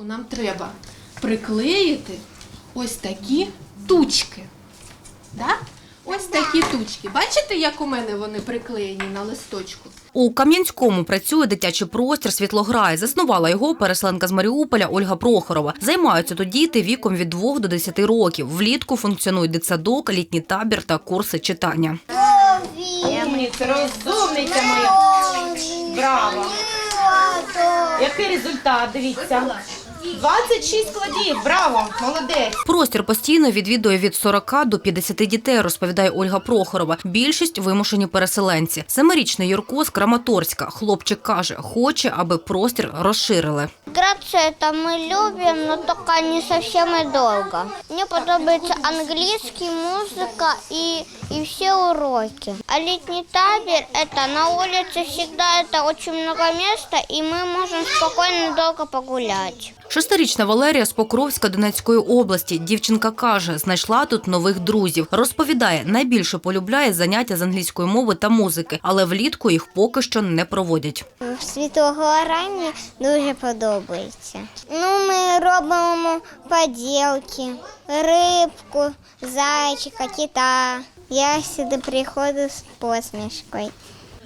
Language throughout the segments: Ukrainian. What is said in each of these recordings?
спочатку нам треба приклеїти ось такі тучки. Да? Ось такі тучки. Бачите, як у мене вони приклеєні на листочку? У Кам'янському працює дитячий простір Світлограй. Заснувала його переселенка з Маріуполя Ольга Прохорова. Займаються тут діти віком від 2 до 10 років. Влітку функціонують дитсадок, літній табір та курси читання. Умниця, розумниця моя. Браво. Який результат? Дивіться. 26 складів. Браво, молодець. Простір постійно відвідує від 40 до 50 дітей, розповідає Ольга Прохорова. Більшість вимушені переселенці. Семирічний Юрко з Краматорська. Хлопчик каже, хоче, аби простір розширили. Играться это мы любим, но только не совсем и долго. Мне подобается английский, музыка и, и все уроки. А летний табір – это на улице всегда это очень много места, и мы можем спокойно долго погулять. Шестирічна Валерія з Покровська Донецької області. Дівчинка каже, знайшла тут нових друзів. Розповідає, найбільше полюбляє заняття з англійської мови та музики, але влітку їх поки що не проводять. В Світлогора мені дуже подобається. Ну, ми робимо поділки, рибку, зайчика, кита. Я сюди приходжу з посмішкою.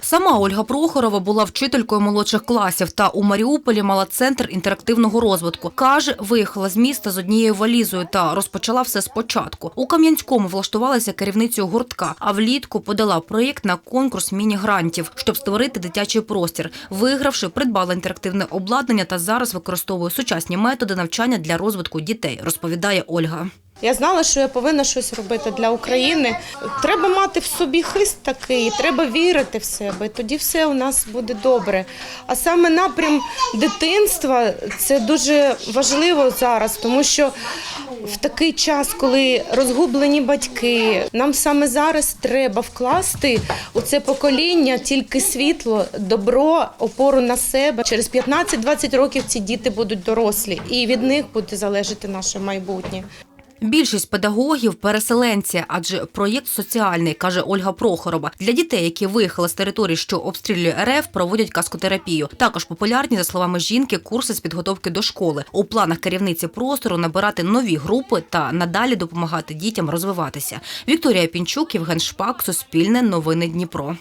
Сама Ольга Прохорова була вчителькою молодших класів та у Маріуполі мала центр інтерактивного розвитку. Каже, виїхала з міста з однією валізою та розпочала все спочатку. У Кам'янському влаштувалася керівницею гуртка, а влітку подала проєкт на конкурс міні-грантів, щоб створити дитячий простір. Вигравши, придбала інтерактивне обладнання та зараз використовує сучасні методи навчання для розвитку дітей, розповідає Ольга. Я знала, що я повинна щось робити для України. Треба мати в собі хист такий, треба вірити в себе. Тоді все у нас буде добре. А саме напрям дитинства це дуже важливо зараз, тому що в такий час, коли розгублені батьки, нам саме зараз треба вкласти у це покоління тільки світло, добро, опору на себе. Через 15-20 років ці діти будуть дорослі, і від них буде залежати наше майбутнє. Більшість педагогів переселенці, адже проєкт соціальний, каже Ольга Прохорова. Для дітей, які виїхали з території, що обстрілює РФ, проводять каскотерапію. Також популярні, за словами жінки, курси з підготовки до школи. У планах керівниці простору набирати нові групи та надалі допомагати дітям розвиватися. Вікторія Пінчук, Євген Шпак, Суспільне, Новини Дніпро.